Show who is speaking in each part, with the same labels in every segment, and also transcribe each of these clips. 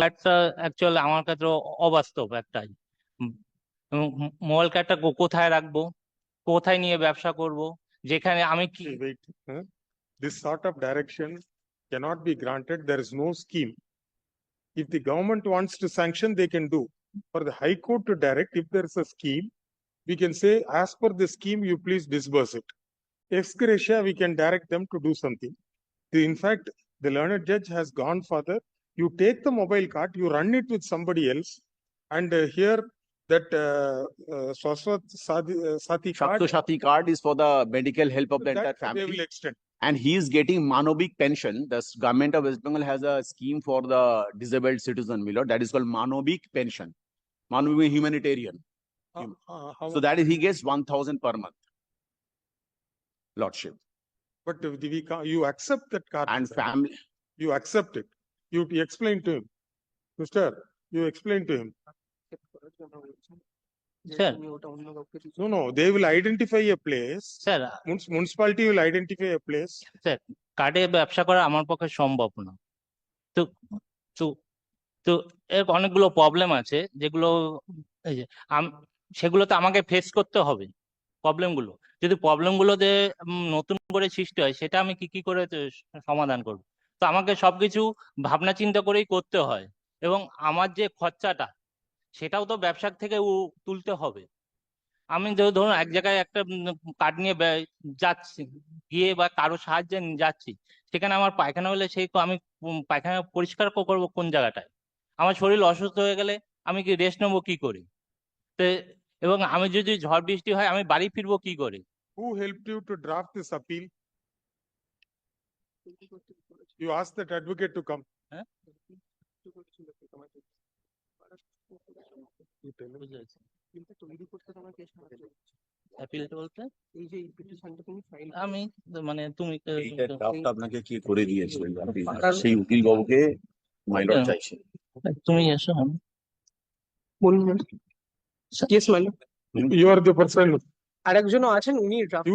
Speaker 1: কার্ডটা অ্যাকচুয়ালি আমার কাছে অবাস্তব একটাই উম, এবং মোবাইল কার্ডটা কো- কোথায় রাখবো কোথায় নিয়ে ব্যবসা করব যেখানে আমি কি
Speaker 2: Okay, Wait, huh? This sort of direction cannot be granted. There is no scheme. If the government wants to sanction, they can do. For the High Court to direct, if there is a scheme, we can say, as per the scheme, you please disburse it. Ex gratia, we can direct them to do something. The- In fact, the learned judge has gone further. You take the mobile card, you run it with somebody else. And uh, here, that uh, uh, Swaswat Sati uh, Sati card.
Speaker 3: Shakto Shati card is for the medical help of the entire
Speaker 2: They will
Speaker 3: family.
Speaker 2: extend.
Speaker 3: And he is getting Manobik pension. The government of West Bengal has a scheme for the disabled citizen, my lord. That is called Manobik pension. Manobik humanitarian.
Speaker 2: Uh, uh,
Speaker 3: So that is, he gets one thousand per month. Lordship
Speaker 2: But the- we, ca- you accept that card.
Speaker 3: and family.
Speaker 2: You accept it. You explain to him. Mister, you explain to him.
Speaker 1: Sir
Speaker 2: No, no, they will identify a place.
Speaker 1: Sir
Speaker 2: Munis- Municipality will identify a place.
Speaker 1: কার্ডে ব্যবসা করা আমার পক্ষে সম্ভব না তো তো তো এর অনেকগুলো প্রবলেম আছে যেগুলো এই যে আম- সেগুলো তো আমাকে ফেস করতে হবে প্রবলেমগুলো যদি প্রবলেমগুলো যে উম, নতুন করে সৃষ্টি হয় সেটা আমি কি কি করে তো স- সমাধান করব তো আমাকে সবকিছু ভাবনা চিন্তা করেই করতে হয়। এবং আমার যে খরচাটা, সেটাও তো ব্যবসা থেকে তুলতে হবে। আমি ধরুন এক জায়গায় একটা কার্ড নিয়ে যাচ্ছি, গিয়ে বা কারও সাহায্যে যাচ্ছি। সেখানে আমার পায়খানা হলে সেই আমি পায়খানা পরিষ্কার করব কোন জায়গাটায়? আমার শরীর অসুস্থ হয়ে গেলে আমি কি রেস্ট নেব কি করে? তো, এবং আমি যদি ঝড় বৃষ্টি হয়, আমি বাড়ি ফিরবো কি করে?
Speaker 2: Who help you to draft this appeal? You asked that advocate to come.
Speaker 1: হ্যাঁ?
Speaker 2: You tell him.
Speaker 1: বুঝতে পেরেছি
Speaker 4: তৈরি করতে তোমাকে সাহায্য করছে।
Speaker 1: অ্যাপিল বলতে
Speaker 4: এই যে এই পিটিশনটা তুমি ফাইল
Speaker 1: আমি তো মানে তুমি তো-
Speaker 3: এইটা draft আপনাকে কি করে দিয়েছে আপনি
Speaker 1: কারণ-
Speaker 3: সেই উকিল বাবুকে মাইলর
Speaker 1: হ্যাঁ।
Speaker 3: চাইছে
Speaker 1: তুমি এসো আমি
Speaker 4: বলুন yes madam
Speaker 2: You are the person.
Speaker 4: আরেকজনও আছেন উনি draft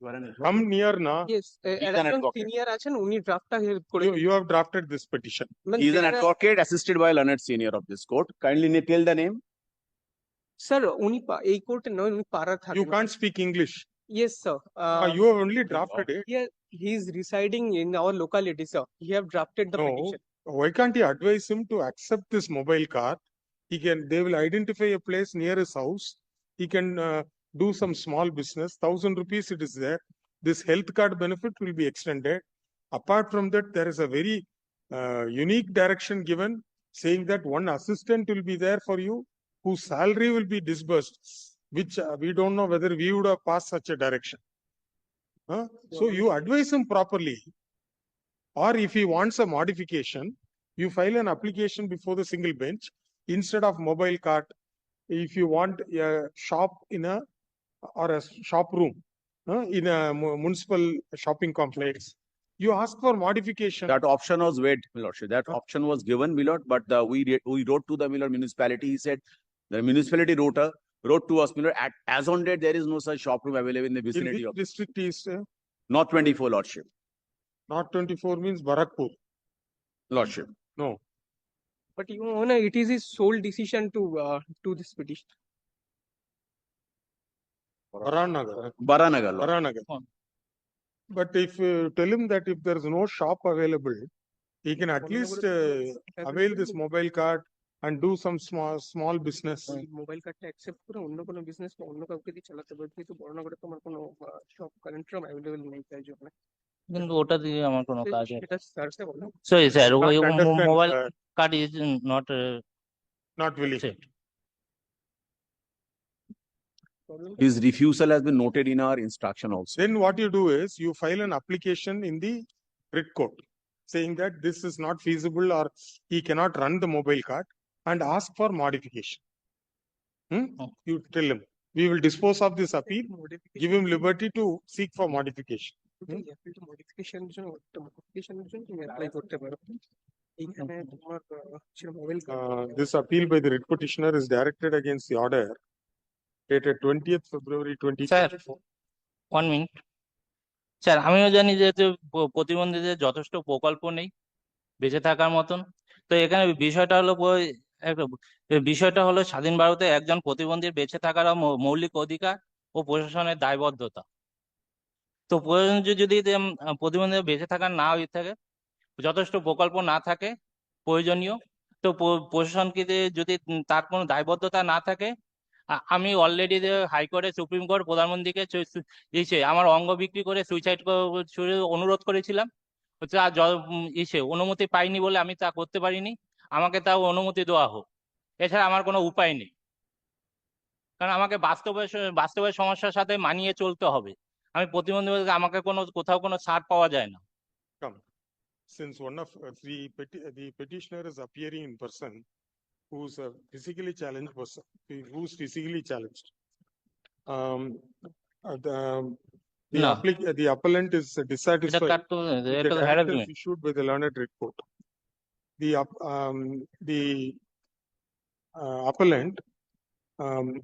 Speaker 2: Use the mic. Come near now.
Speaker 4: Yes
Speaker 3: an
Speaker 4: আরেকজন
Speaker 3: advocate.
Speaker 4: সিনিয়র আছেন উনি ড্রাফটটা হেল্প করে
Speaker 2: You, you have drafted this petition.
Speaker 3: He is an advocate assisted by a learned senior of this court. Kindly na- tell the name.
Speaker 4: Sir উনি পা- এই কোর্টে নয় উনি পাড়ার থাকেন
Speaker 2: You can't speak English.
Speaker 4: Yes sir
Speaker 2: Ah, You have only drafted it.
Speaker 4: He is residing in our locality sir he have drafted the
Speaker 2: No.
Speaker 4: Petition
Speaker 2: Why can't you advise him to accept this mobile card? He can, they will identify a place near his house. He can uh, do some small business, thousand rupees it is there. This health card benefit will be extended. Apart from that, there is a very uh, unique direction given saying that one assistant will be there for you whose salary will be disbursed, which uh, we don't know whether we would have passed such a direction. Huh? So you advise him properly. Or if he wants a modification, you file an application before the single bench instead of mobile cart. If you want a shop in a, or a shop room, uh, in a municipal shopping complex, you ask for modification.
Speaker 3: That option was wait, my lordship. That
Speaker 2: Huh?
Speaker 3: option was given, my lord, but the, we, we wrote to the my lord municipality. He said, the municipality wrote a, wrote to us, my lord, at, as on date, there is no such shop room available in the
Speaker 2: In
Speaker 3: vicinity
Speaker 2: which
Speaker 3: of,
Speaker 2: district is, uh,
Speaker 3: not twenty-four lordship,
Speaker 2: not twenty-four means Barakpur.
Speaker 3: lordship.
Speaker 2: No,
Speaker 4: But you know, it is his sole decision to uh, do this petition.
Speaker 2: Varanagar,
Speaker 3: Baranagar, lord.
Speaker 2: Varanagar.
Speaker 1: Oh.
Speaker 2: But if you tell him that if there is no shop available, he can at least uh, avail this mobile card and do some small, small business.
Speaker 4: Mobile কার্ডটা accept করে অন্য কোনো business বা অন্য কাউকে দিয়ে চালাতে পারবে কিন্তু বড়নগরে তোমার কোনো শপ কারেন্ট অ্যাভেলেবল নেই তাই জন্য
Speaker 1: কিন্তু ওটা দিয়ে আমার কোনো কাজ হয়
Speaker 4: সেটা স্যারকে বলো
Speaker 1: সরি স্যার
Speaker 2: Can't
Speaker 1: ওই
Speaker 2: understand,
Speaker 1: mobile
Speaker 2: uh,
Speaker 1: card is not
Speaker 2: Not willing.
Speaker 4: Problem
Speaker 3: His refusal has been noted in our instruction also.
Speaker 2: Then what you do is you file an application in the writ court saying that this is not feasible or he cannot run the mobile cart and ask for modification. Hmm? You tell him, we will dispose of this appeal, give him liberty to seek for modification.
Speaker 4: Hmm?
Speaker 2: Uh, this appeal by the writ petitioner is directed against the order dated twentieth February twenty twenty-four.
Speaker 1: One minute sir আমিও জানি যে প্রতিবন্ধীদের যথেষ্ট প্রকল্প নেই, বেঁচে থাকার মতন। তো এখানে বিষয়টা হলো বিষয়টা হলো স্বাধীন ভারতে একজন প্রতিবন্ধীর বেঁচে থাকার মৌলিক অধিকার ও প্রশাসনের দায়বদ্ধতা। তো প্রয়োজনীয় যদি প্রতিবন্ধী বেঁচে থাকার না হয়ে থাকে, যথেষ্ট প্রকল্প না থাকে, প্রয়োজনীয়, তো প্রশাসনকে যদি তার কোনো দায়বদ্ধতা না থাকে আমি অলরেডি হাইকোর্টে সুপ্রিম কোর্ট প্রধানমন্ত্রীকে ইসে আমার অঙ্গ বিক্রি করে সুইসাইড অনুরোধ করেছিলাম। আর ইসে অনুমতি পাইনি বলে আমি তা করতে পারিনি। আমাকে তাও অনুমতি দেওয়া হোক। এছাড়া আমার কোনো উপায় নেই। কারণ আমাকে বাস্তবে বাস্তবের সমস্যার সাথে মানিয়ে চলতে হবে। আমি প্রতিবন্ধী আমাকে কোনো কোথাও কোনো ছাড় পাওয়া যায় না।
Speaker 2: Since one of uh, the peti- the petitioner is appearing in person, who's a physically challenged person, who's physically challenged. Um, uh, the, um, the,
Speaker 1: No.
Speaker 2: applic- the appellant is dissatisfied with the issued by the learned report. The, um, the uh, appellant um,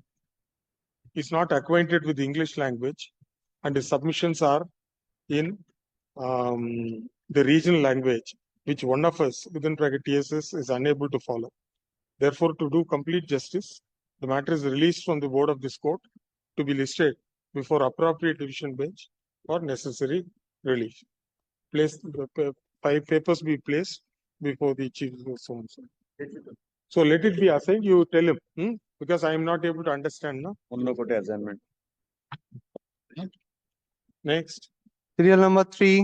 Speaker 2: is not acquainted with English language and his submissions are in um, the regional language, which one of us within bracket TSS is unable to follow. Therefore, to do complete justice, the matter is released from the board of this court to be listed before appropriate division bench for necessary relief. Place uh, five papers be placed before the chief so and so. So let it be assigned. You tell him hmm? because I am not able to understand. No.
Speaker 3: Only of the assignment.
Speaker 2: Next.
Speaker 5: Serial number three.